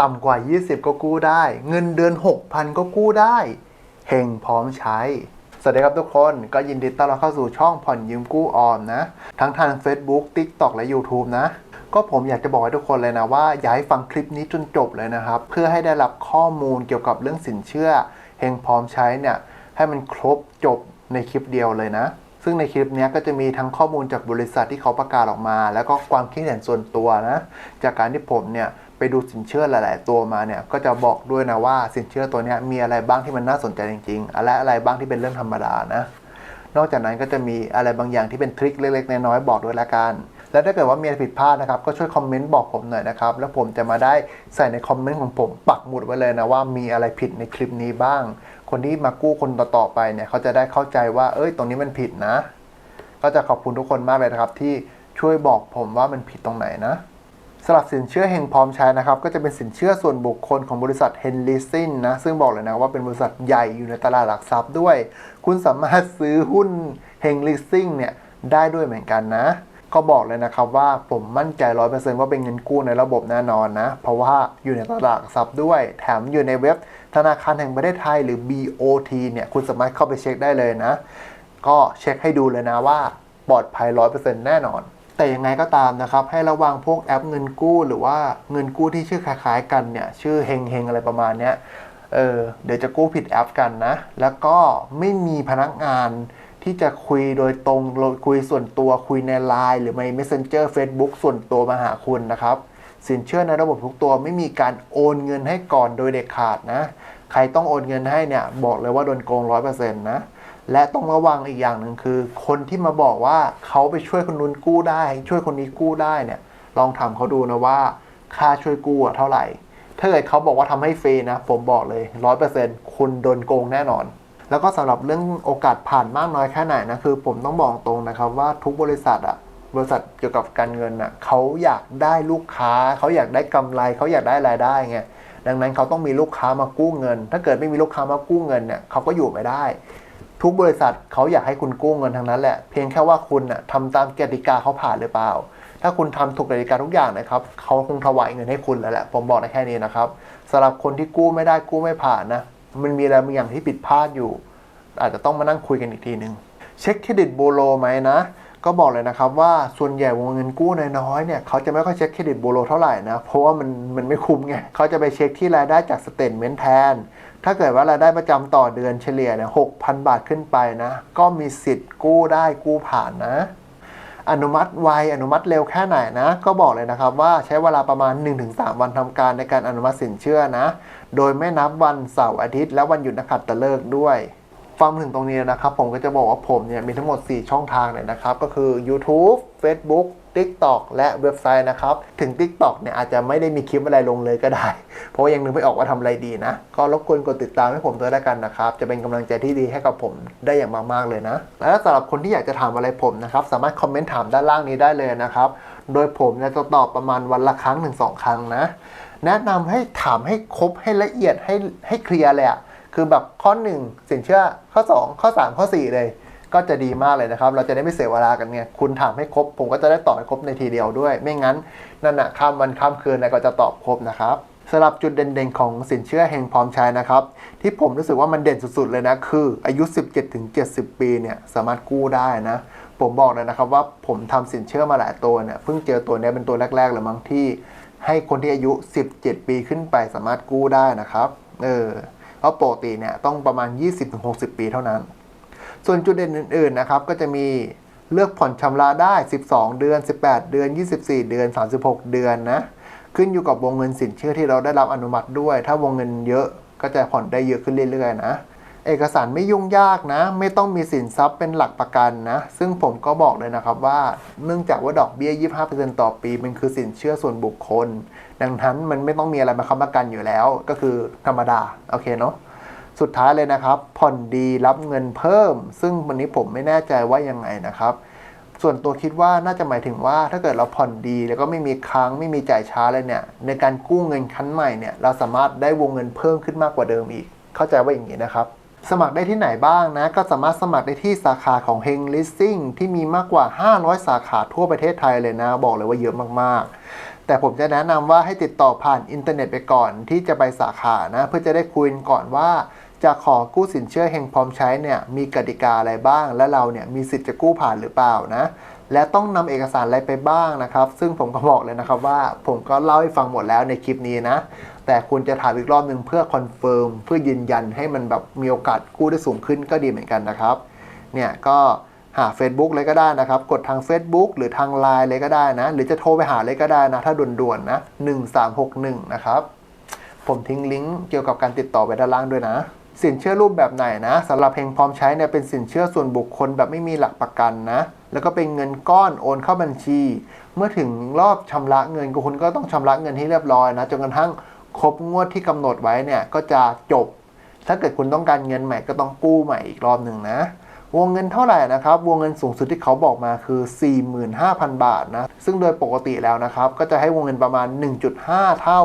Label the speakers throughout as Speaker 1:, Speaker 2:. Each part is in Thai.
Speaker 1: ต่ำกว่า 20 ก็กู้ได้ เงินเดือน 6,000 ก็กู้ได้ เฮงพร้อมใช้ สวัสดีครับทุกคนก็ยินดีต้อนรับเข้าสู่ช่องผ่อนยืมกู้ออมนะ ทั้งทาง Facebook TikTok และ YouTube นะ ก็ผมอยากจะบอกให้ทุกคนเลยนะว่า อยาให้ฟังคลิปนี้จนจบเลยนะครับ เพื่อให้ได้รับข้อมูลเกี่ยวกับเรื่องสินเชื่อ เฮงพร้อมใช้เนี่ยให้มันครบจบในคลิปเดียวเลยนะซึ่งในคลิปนี้ก็จะมีทั้งข้อมูลจากบริษัทที่เขาประกาศออกมา แล้วก็ความคิดเห็นส่วนตัวนะ จากการที่ผมเนี่ย ไปดูสินเชื่อหลาย ๆ ตัวมาเนี่ยก็จะบอกด้วยนะว่าสินเชื่อตัวนี้มีอะไรบ้างที่มันน่าสนใจจริงๆและอะไรบ้างที่เป็นเรื่องธรรมดานะนอกจากนั้นก็จะมีอะไรบางอย่างที่เป็นทริคเล็ก ๆ น้อย ๆ บอกด้วยละกัน แล้วถ้าเกิดว่ามีอะไรผิดพลาดนะครับ ก็ช่วยคอมเมนต์บอกผมหน่อยนะครับ แล้วผมจะมาได้ใส่ในคอมเมนต์ของผมปักหมุดไว้เลยนะว่ามีอะไรผิดในคลิปนี้บ้าง คนที่มากู้คนต่อ ๆ ไปเนี่ยเขาจะได้เข้าใจว่า เอ้ย ตรงนี้มันผิดนะ ก็จะขอบคุณทุกคนมากเลยนะครับที่ช่วยบอกผมว่ามันผิดตรงไหนนะ สำหรับสินเชื่อเฮงพร้อมใช้นะครับ ก็จะเป็นสินเชื่อส่วนบุคคลของบริษัทเฮนลิซินนะซึ่งบอกเลยนะว่าเป็นบริษัทใหญ่อยู่ในตลาดหลักทรัพย์ด้วย คุณสามารถซื้อหุ้นเฮงลิซิ่งเนี่ยได้ด้วยเหมือนกันนะ ก็บอกเลยนะครับว่าผมมั่นใจร้อยเปอร์เซ็นต์ว่าเป็นเงินกู้ในระบบแน่นอนนะ เพราะว่าอยู่ในตลาดหลักทรัพย์ด้วย แถมอยู่ในเว็บธนาคารแห่งประเทศไทยหรือ BOT เนี่ยคุณสามารถเข้าไปเช็คได้เลยนะ ก็เช็คให้ดูเลยนะว่าปลอดภัย100%แน่นอน แต่ยังไงก็ตามนะครับ ให้ระวังพวกแอปเงินกู้ หรือว่าเงินกู้ที่ชื่อคล้ายๆ กันเนี่ยชื่อเฮงเฮงอะไรประมาณเนี้ยเออเดี๋ยวจะกู้ผิดแอปกันนะ แล้วก็ไม่มีพนักงานที่จะคุยโดยตรงคุยส่วนตัวคุยใน Line หรือใน Messenger Facebook ส่วนตัวมาหาคุณนะครับ สินเชื่อในระบบทุกตัวไม่มีการโอนเงินให้ก่อนโดยเด็ดขาดนะ ใครต้องโอนเงินให้เนี่ยบอกเลยว่าโดนโกงร้อยเปอร์เซ็นต์นะ และต้องระวังอีกอย่างหนึ่งคือ คนที่มาบอกว่าเขาไปช่วยคนนู้นกู้ได้ ช่วยคนนี้กู้ได้เนี่ยลองถามเขาดูนะว่าค่าช่วยกู้อะเท่าไหร่ ถ้าเกิดเขาบอกว่าทำให้ฟรีนะ ผมบอกเลยร้อยเปอร์เซ็นต์คุณโดนโกงแน่นอน แล้วก็สำหรับเรื่องโอกาสผ่านมากน้อยแค่ไหนนะคือ ผมต้องบอกตรงนะครับว่าทุกบริษัทอะบริษัทเกี่ยวกับการเงินอะเขาอยากได้ลูกค้า เขาอยากได้กำไร เขาอยากได้รายได้ไงดังนั้นเขาต้องมีลูกค้ามากู้เงิน ถ้าเกิดไม่มีลูกค้ามากู้เงินเนี่ยเขาก็อยู่ไม่ได้ ทุกบริษัทเขาอยากให้คุณกู้เงินทั้งนั้นแหละ เพียงแค่ว่าคุณน่ะทำตามกติกาเขาผ่านหรือเปล่า ถ้าคุณทำถูกกติกาทุกอย่างนะครับเขาคงถวายเงินให้คุณแล้วแหละ ผมบอกได้แค่นี้นะครับสำหรับคนที่กู้ไม่ได้กู้ไม่ผ่านนะ มันมีอะไรบางอย่างที่ผิดพลาดอยู่ อาจจะต้องมานั่งคุยกันอีกทีหนึ่งเช็คเครดิตบูโรไหมนะก็บอกเลยนะครับว่าส่วนใหญ่วงเงินกู้น้อยๆเนี่ยเขาจะไม่ค่อยเช็คเครดิตบูโรเท่าไหร่นะ เพราะว่ามันมันไม่คุ้มไงเขาจะไปเช็คที่รายได้จากสเตทเมนต์แทน ถ้าเกิดว่ารายได้ประจำต่อเดือนเฉลี่ยเนี่ยหกพันบาทขึ้นไปนะ ก็มีสิทธิ์กู้ได้กู้ผ่านนะ อนุมัติไวอนุมัติเร็วแค่ไหนนะ ก็บอกเลยนะครับว่าใช้เวลาประมาณ 1-3 วันทำการในการอนุมัติสินเชื่อนะ โดยไม่นับวันเสาร์อาทิตย์ และวันหยุดนักขัตฤกษ์ด้วยฟังมถึงตรงนี้นะครับ ผมก็จะบอกว่าผมเนี่ยมีทั้งหมด 4 ช่องทางเลยนะครับ ก็คือ YouTube Facebook TikTok และเว็บไซต์นะครับ ถึง TikTok เนี่ยอาจจะไม่ได้มีคลิปอะไรลงเลยก็ได้ เพราะว่ายังนึกไม่ออกว่าทำอะไรดีนะ ก็รบกวนกดติดตามให้ผมด้วยแล้วกันนะครับ จะเป็นกำลังใจที่ดีให้กับผมได้อย่างมากๆเลยนะ และสำหรับคนที่อยากจะถามอะไรผมนะครับ สามารถคอมเมนต์ถามด้านล่างนี้ได้เลยนะครับ โดยผมเนี่ยจะตอบประมาณวันละครั้งถึงสองครั้งนะ แนะนำให้ถามให้ครบให้ละเอียดให้ให้เคลียร์เลยอะคือแบบข้อ 1 สินเชื่อข้อ 2 ข้อ 3 ข้อ 4 เลย ก็จะดีมากเลยนะครับ เราจะได้ไม่เสียเวลากันไงคุณถามให้ครบ ผมก็จะได้ตอบให้ครบในทีเดียวด้วย ไม่งั้นนั่นนะข้ามวันข้ามคืนนะก็จะตอบครบนะครับสำหรับจุดเด่นๆของสินเชื่อเฮงพร้อมใช้นะครับ ที่ผมรู้สึกว่ามันเด่นสุดๆเลยนะ คืออายุ 17-70 ปีเนี่ยสามารถกู้ได้นะ ผมบอกเลยนะครับว่าผมทำสินเชื่อมาหลายตัวเนี่ยเพิ่งเจอตัวเนี้ยเป็นตัวแรกๆเลยมั้งที่ ให้คนที่อายุ 17 ปีขึ้นไปสามารถกู้ได้นะครับเออเพราะปกติเนี่ยต้องประมาณ 20-60 ปีเท่านั้น ส่วนจุดเด่นอื่นๆนะครับก็จะมีเลือกผ่อนชำระได้ 12 เดือน 18 เดือน 24 เดือน 36 เดือนนะขึ้นอยู่กับวงเงินสินเชื่อที่เราได้รับอนุมัติด้วย ถ้าวงเงินเยอะก็จะผ่อนได้เยอะขึ้นเรื่อยๆนะเอกสารไม่ยุ่งยากนะ ไม่ต้องมีสินทรัพย์เป็นหลักประกันนะ ซึ่งผมก็บอกเลยนะครับว่า เนื่องจากว่าดอกเบี้ย 25%ต่อปีมันคือสินเชื่อส่วนบุคคล ดังนั้นมันไม่ต้องมีอะไรมาค้ำประกันอยู่แล้ว ก็คือธรรมดา โอเคเนาะ สุดท้ายเลยนะครับ ผ่อนดีรับเงินเพิ่ม ซึ่งวันนี้ผมไม่แน่ใจว่ายังไงนะครับ ส่วนตัวคิดว่าน่าจะหมายถึงว่าถ้าเกิดเราผ่อนดีแล้วก็ไม่มีค้างไม่มีจ่ายช้าเลยเนี่ย ในการกู้เงินครั้นใหม่เนี่ยเราสามารถได้วงเงินเพิ่มขึ้นมากกว่าเดิมอีก เข้าใจว่าอย่างนี้นะครับสมัครได้ที่ไหนบ้างนะ ก็สามารถสมัครได้ที่สาขาของ h e n g Leasing ที่มีมากกว่า 500 สาขาทั่วประเทศไทยเลยนะ บอกเลยว่าเยอะมากๆ แต่ผมจะแนะนำว่าให้ติดต่อผ่านอินเทอร์เน็ตไปก่อนที่จะไปสาขานะ เพื่อจะได้คุยกันก่อนว่า จะขอกู้สินเชื่อเฮงพร้อมใช้เนี่ยมีกติกาอะไรบ้าง และเราเนี่ยมีสิทธิ์จะกู้ผ่านหรือเปล่านะ และต้องนำเอกสารอะไรไปบ้างนะครับ ซึ่งผมก็บอกเลยนะครับว่า ผมก็เล่าให้ฟังหมดแล้วในคลิปนี้นะ แต่คุณจะถามอีกรอบหนึ่งเพื่อคอนเฟิร์มเพื่อยืนยันให้มันแบบมีโอกาสกู้ได้สูงขึ้นก็ดีเหมือนกันนะครับ เนี่ยก็หา Facebook เลยก็ได้นะครับ กดทาง Facebook หรือทาง Line เลยก็ได้นะ หรือจะโทรไปหาเลยก็ได้นะ ถ้าด่วนๆนะ 1361 นะครับ ผมทิ้งลิงก์เกี่ยวกับการติดต่อไว้ด้านล่างด้วยนะ สินเชื่อรูปแบบไหนนะสำหรับเพลงพร้อมใช้เนี่ยเป็นสินเชื่อส่วนบุคคลแบบไม่มีหลักประกันนะ แล้วก็เป็นเงินก้อนโอนเข้าบัญชี เมื่อถึงรอบชำระเงินคุณก็ต้องชำระเงินให้เรียบร้อยนะจนกระทั่งครบงวดที่กำหนดไว้เนี่ยก็จะจบ ถ้าเกิดคุณต้องการเงินใหม่ก็ต้องกู้ใหม่อีกรอบหนึ่งนะวงเงินเท่าไหร่นะครับ วงเงินสูงสุดที่เขาบอกมาคือ 45,000 บาทนะ ซึ่งโดยปกติแล้วนะครับ ก็จะให้วงเงินประมาณ 1.5 เท่า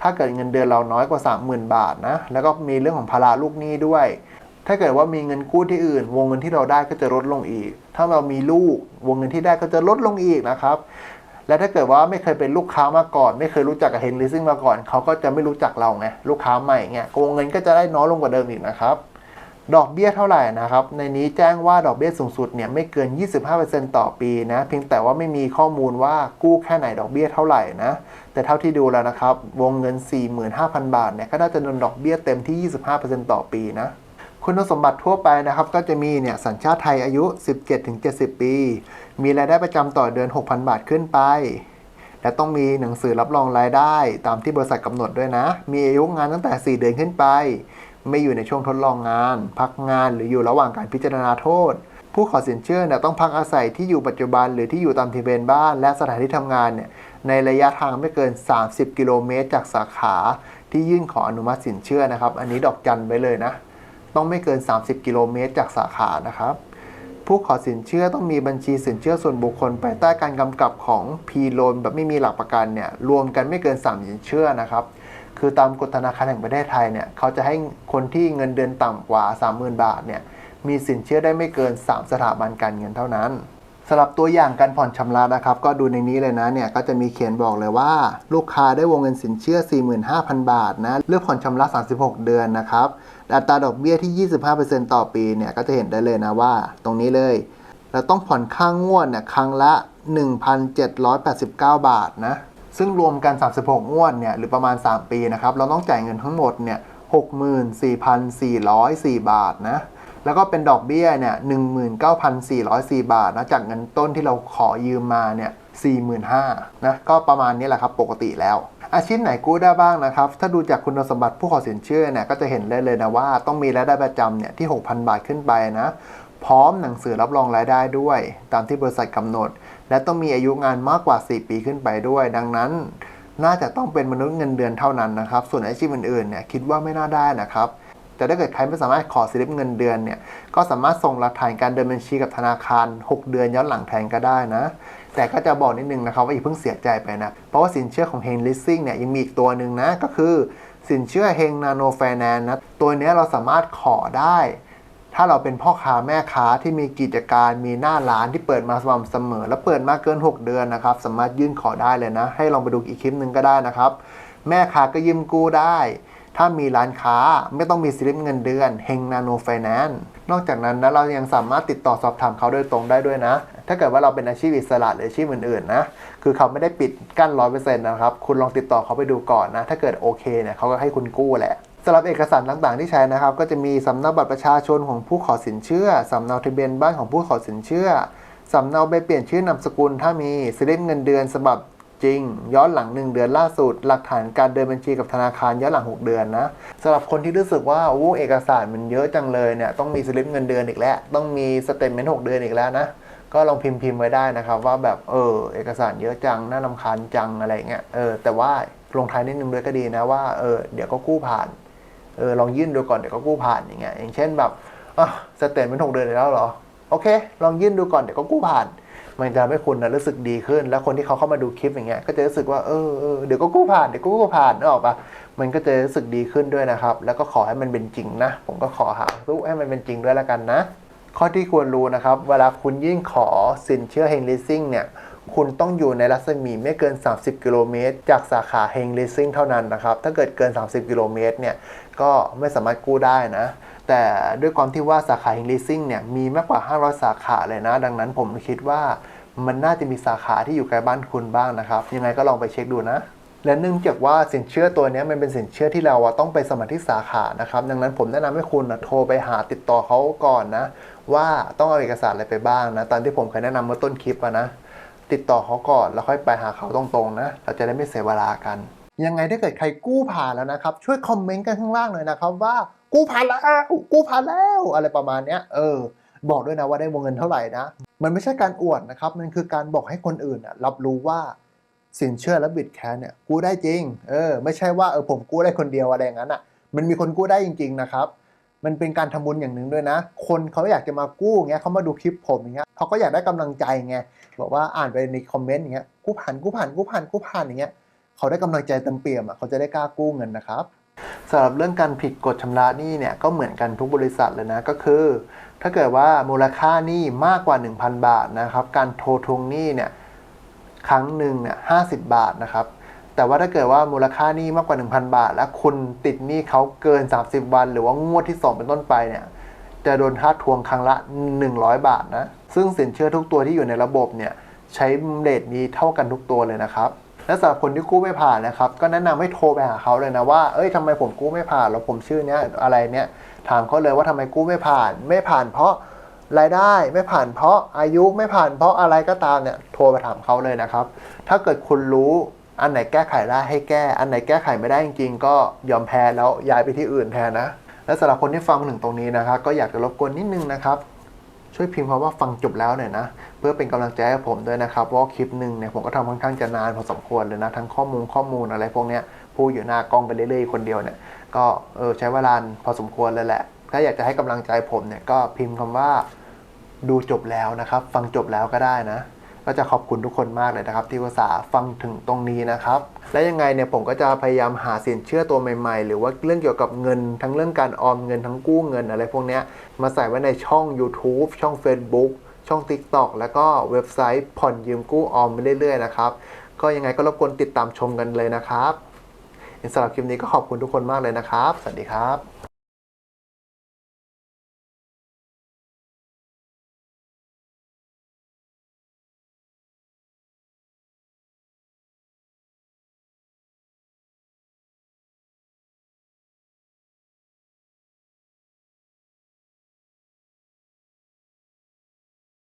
Speaker 1: ถ้าเกิดเงินเดือนเราน้อยกว่า 30,000 บาทนะ แล้วก็มีเรื่องของภาระลูกหนี้ด้วย ถ้าเกิดว่ามีเงินกู้ที่อื่น วงเงินที่เราได้ก็จะลดลงอีก ถ้าเรามีลูก วงเงินที่ได้ก็จะลดลงอีกนะครับ และถ้าเกิดว่าไม่เคยเป็นลูกค้ามาก่อน ไม่เคยรู้จักกับเฮนลิซิ่งมาก่อน เขาก็จะไม่รู้จักเราไง ลูกค้าใหม่เงี้ยวงเงินก็จะได้น้อยลงกว่าเดิมอีกนะครับ ดอกเบี้ยเท่าไหร่นะครับ ในนี้แจ้งว่าดอกเบี้ยสูงสุดเนี่ยไม่เกิน 25%ต่อปีนะ เพียงแต่ว่าไม่มีข้อมูลว่ากู้แค่ไหนดอกเบี้ยเท่าไหร่นะ แต่เท่าที่ดูแล้วนะครับ วงเงิน 45,000 บาทเนี่ยก็น่าจะโดนดอกเบี้ยเต็มที่ 25%ต่อปีนะคุณสมบัติทั่วไปนะครับ ก็จะมีเนี่ยสัญชาติไทยอายุ 17-70 ปี มีรายได้ประจำต่อเดือน 6,000 บาทขึ้นไป และต้องมีหนังสือรับรองรายได้ ตามที่บริษัทกำหนดด้วยนะ มีอายุงานตั้งแต่ 4 เดือนขึ้นไป ไม่อยู่ในช่วงทดลองงาน พักงานหรืออยู่ระหว่างการพิจารณาโทษ ผู้ขอสินเชื่อเนี่ยต้องพักอาศัยที่อยู่ปัจจุบัน หรือที่อยู่ตามทะเบียนบ้าน และสถานที่ทำงานเนี่ยในระยะทางไม่เกิน 30 กิโลเมตรจากสาขาที่ยื่นขออนุมัติสินเชื่อนะครับ อันนี้ดอกจันไว้เลยนะ ต้องไม่เกิน 30 กิโลเมตรจากสาขานะครับ ผู้ขอสินเชื่อต้องมีบัญชีสินเชื่อส่วนบุคคลภายใต้การกำกับของ p l o a n แบบไม่มีหลักประกันเนี่ยรวมกันไม่เกิน 3 สินเชื่อนะครับ คือตามกฎธนาคารแห่งประเทศไทยเนี่ยเขาจะให้คนที่เงินเดือนต่ำกว่า 30,000 บาทเนี่ยมีสินเชื่อได้ไม่เกิน 3 สถาบันการเงินเท่านั้นสำหรับตัวอย่างการผ่อนชำระนะครับ ก็ดูในนี้เลยนะเนี่ยก็จะมีเขียนบอกเลยว่า ลูกค้าได้วงเงินสินเชื่อ 45,000 บาทนะเลือกผ่อนชำระ 36 เดือนนะครับอัตราดอกเบี้ยที่ 25%ต่อปีเนี่ยก็จะเห็นได้เลยนะว่า ตรงนี้เลยเราต้องผ่อนค่างวดเนี่ยครั้งละ 1,789 บาทนะ ซึ่งรวมกัน 36 งวดเนี่ยหรือประมาณ 3 ปีนะครับเราต้องจ่ายเงินทั้งหมดเนี่ย64,404 บาทนะแล้วก็เป็นดอกเบี้ยเนี่ย19,404 บาทนะจากเงินต้นที่เราขอยืมมาเนี่ย45,000นะก็ประมาณนี้แหละครับปกติแล้ว อาชีพไหนกู้ได้บ้างนะครับ ถ้าดูจากคุณสมบัติผู้ขอสินเชื่อเนี่ยก็จะเห็นได้เลยนะว่าต้องมีรายได้ประจำเนี่ยที่ 6,000 บาทขึ้นไปนะ พร้อมหนังสือรับรองรายได้ด้วย ตามที่บริษัทกำหนด และต้องมีอายุงานมากกว่า 4 ปีขึ้นไปด้วย ดังนั้น น่าจะต้องเป็นมนุษย์เงินเดือนเท่านั้นนะครับ ส่วนอาชีพอื่นๆเนี่ยคิดว่าไม่น่าได้นะครับแต่ถ้าเกิดใครไม่สามารถขอสลิปเงินเดือนเนี่ย ก็สามารถส่งหลักฐานการเดินบัญชีกับธนาคาร 6 เดือนย้อนหลังแทนก็ได้นะ แต่ก็จะบอกนิดนึงนะครับว่าอย่าเพิ่งเสียใจไปนะ เพราะว่าสินเชื่อของเฮงลิสซิ่งเนี่ยยังมีอีกตัวหนึ่งนะ ก็คือสินเชื่อเฮงนาโนไฟแนนนะ ตัวนี้เราสามารถขอได้ ถ้าเราเป็นพ่อค้าแม่ค้าที่มีกิจการมีหน้าร้านที่เปิดมาสม่ำเสมอ และเปิดมาเกิน 6 เดือนนะครับ สามารถยื่นขอได้เลยนะ ให้ลองไปดูอีกคลิปหนึ่งก็ได้นะครับ แม่ค้าก็ยืมกู้ได้ ถ้ามีร้านค้าไม่ต้องมีสลิปเงินเดือนเฮงนาโนไฟแนนซ์นอกจากนั้นนะเรายังสามารถติดต่อสอบถามเขาโดยตรงได้ด้วยนะ ถ้าเกิดว่าเราเป็นอาชีพอิสระหรืออาชีพอื่นๆนะคือเขาไม่ได้ปิดกั้นร้อยเปอร์เซ็นต์นะครับคุณลองติดต่อเขาไปดูก่อนนะถ้าเกิดโอเคเนี่ยเขาก็ให้คุณกู้แหละ สำหรับเอกสารต่างๆที่ใช้นะครับ ก็จะมีสำเนาบัตรประชาชนของผู้ขอสินเชื่อสำเนาทะเบียนบ้านของผู้ขอสินเชื่อสำเนาใบเปลี่ยนชื่อนามสกุลถ้ามีสลิปเงินเดือนฉบับจริง ย้อนหลัง 1 เดือนล่าสุด หลักฐานการเดินบัญชีกับธนาคารย้อนหลัง 6 เดือนนะสำหรับคนที่รู้สึกว่าโอ้เอกสารมันเยอะจังเลยเนี่ยต้องมีสลิปเงินเดือนอีกแล้ว ต้องมีสเตทเมนต์6เดือนอีกแล้วนะก็ลองพิมพ์พิมพ์ไว้ได้นะครับว่าแบบเออเอกสารเยอะจังน่าลำคาญจังอะไรเงี้ยเออแต่ว่าลงท้ายนิดนึงด้วยก็ดีนะว่าเออเดี๋ยวก็กู้ผ่าน เออลองยื่นดูก่อนเดี๋ยวก็กู้ผ่านอย่างเงี้ยอย่างเช่นแบบอะสเตทเมนต์6เดือนแล้วเหรอโอเค ลองยื่นดูก่อนเดี๋ยวก็กู้ผ่าน มันจะทำให้คุณนะรู้สึกดีขึ้น แล้วคนที่เขาเข้ามาดูคลิปอย่างเงี้ยก็จะรู้สึกว่าเออเออเดี๋ยวก็กู้ผ่านเดี๋ยวก็กู้ผ่านนึกออกปะมันก็จะรู้สึกดีขึ้นด้วยนะครับ แล้วก็ขอให้มันเป็นจริงนะ ผมก็ขอหาตู้ให้มันเป็นจริงด้วยล้วกันนะ ข้อที่ควรรู้นะครับ เวลาคุณยื่นขอสินเชื่อเฮงลิสซิ่งเนี่ยคุณต้องอยู่ในรัศมีไม่เกิน 30 กิโลเมตร จากสาขาเฮง leasing เท่านั้นนะครับ ถ้าเกิดเกิน 30 กิโลเมตรเนี่ย ก็ไม่สามารถกู้ได้นะ แต่ด้วยความที่ว่าสาขาเฮง leasing เนี่ยมีมากกว่า 500 สาขาเลยนะ ดังนั้นผมคิดว่ามันน่าจะมีสาขาที่อยู่ใกล้บ้านคุณบ้างนะครับ ยังไงก็ลองไปเช็คดูนะและเนื่องจากว่าสินเชื่อตัวนี้มันเป็นสินเชื่อที่เราต้องไปสมัครที่สาขานะครับ ดังนั้นผมแนะนำให้คุณนะโทรไปหาติดต่อเขาก่อนนะ ว่าต้องเอาเอกสารอะไรไปบ้างนะตามที่ผมเคยแนะนำเมื่อต้นคลิปนะ ติดต่อเขาก่อนแล้วค่อยไปหาเขาตรงๆนะ เราจะได้ไม่เสียเวลากัน ยังไงถ้าเกิดใครกู้ผ่านแล้วนะครับ ช่วยคอมเมนต์กันข้างล่างหน่อยนะครับว่ากู้ผ่านแล้วกู้ผ่านแล้วอะไรประมาณเนี้ยเออ บอกด้วยนะว่าได้วงเงินเท่าไหร่นะ มันไม่ใช่การอวดนะครับ มันคือการบอกให้คนอื่นรับรู้ว่าสินเชื่อและบิตแคสเนี่ยกู้ได้จริง เออ ไม่ใช่ว่าเออผมกู้ได้คนเดียวอะไรอย่างนั้นอะ มันมีคนกู้ได้จริง ๆ นะครับ มันเป็นการทำบุญอย่างหนึ่งด้วยนะ คนเขาอยากจะมากู้เงี้ยเขามาดูคลิปผมอย่างเงี้ยเขาก็อยากได้กำลังใจไงบอกว่าอ่านไปในคอมเมนต์อย่างเงี้ยกู้ผ่านกู้ผ่านกู้ผ่านกู้ผ่านอย่างเงี้ย เขาได้กำลังใจเต็มเปี่ยมอะเขาจะได้กล้ากู้เงินนะครับสำหรับเรื่องการผิดกฎชำระหนี้เนี่ยก็เหมือนกันทุกบริษัทเลยนะก็คือ ถ้าเกิดว่ามูลค่าหนี้มากกว่า 1,000 บาทนะครับ การโทรทวงหนี้เนี่ยครั้งหนึ่งเนี่ยห้าสิบบาทนะครับแต่ว่าถ้าเกิดว่ามูลค่าหนี้มากกว่า 1,000 บาท และคุณติดหนี้เขาเกิน 30 วัน หรือว่างวดที่ 2 เป็นต้นไปเนี่ยจะโดนค่าทวงครั้งละ 100 บาทนะซึ่งสินเชื่อทุกตัวที่อยู่ในระบบเนี่ยใช้เรทนี้เท่ากันทุกตัวเลยนะครับ และสำหรับคนที่กู้ไม่ผ่านนะครับ ก็แนะนำให้โทรไปหาเขาเลยนะว่า เอ้ยทำไมผมกู้ไม่ผ่าน แล้วผมชื่อเนี้ยอะไรเนี้ย ถามเขาเลยว่าทำไมกู้ไม่ผ่าน ไม่ผ่านเพราะรายได้ไม่ผ่านเพราะอายุไม่ผ่านเพราะอะไรก็ตามเนี่ย โทรไปถามเขาเลยนะครับ ถ้าเกิดคุณรู้อันไหนแก้ไขได้ให้แก้ อันไหนแก้ไขไม่ได้จริงๆ ก็ยอมแพ้แล้วย้ายไปที่อื่นแทนนะ และสำหรับคนที่ฟังถึงตรงนี้นะครับ ก็อยากจะรบกวนนิดนึงนะครับ ช่วยพิมพ์คำว่าฟังจบแล้วหน่อยนะ เพื่อเป็นกำลังใจให้ผมด้วยนะครับเพราะว่าคลิปหนึ่งเนี่ยผมก็ทำค่อนข้างจะนานพอสมควรเลยนะทั้งข้อมูลข้อมูลอะไรพวกเนี้ยพูดอยู่หน้ากล้องไปเรื่อยๆคนเดียวเนี่ยก็เออใช้เวลาพอสมควรเลยแหละถ้าอยากจะให้กำลังใจผมเนี่ยก็พิมพ์คำว่าดูจบแล้วนะครับ ฟังจบแล้วก็ได้นะ ก็จะขอบคุณทุกคนมากเลยนะครับ ที่ภาษาห์ฟังถึงตรงนี้นะครับ และยังไงเนี่ยผมก็จะพยายามหาสินเชื่อตัวใหม่ๆ หรือว่าเรื่องเกี่ยวกับเงิน ทั้งเรื่องการออมเงินทั้งกู้เงินอะไรพวกเนี้ยมาใส่ไว้ในช่อง YouTube ช่อง Facebook ช่อง TikTok แล้วก็เว็บไซต์ผ่อนยืมกู้ออมไปเรื่อยๆนะครับก็ยังไงก็รบกวนติดตามชมกันเลยนะครับสำหรับคลิปนี้ก็ขอบคุณทุกคนมากเลยนะครับ สวัสดีครับ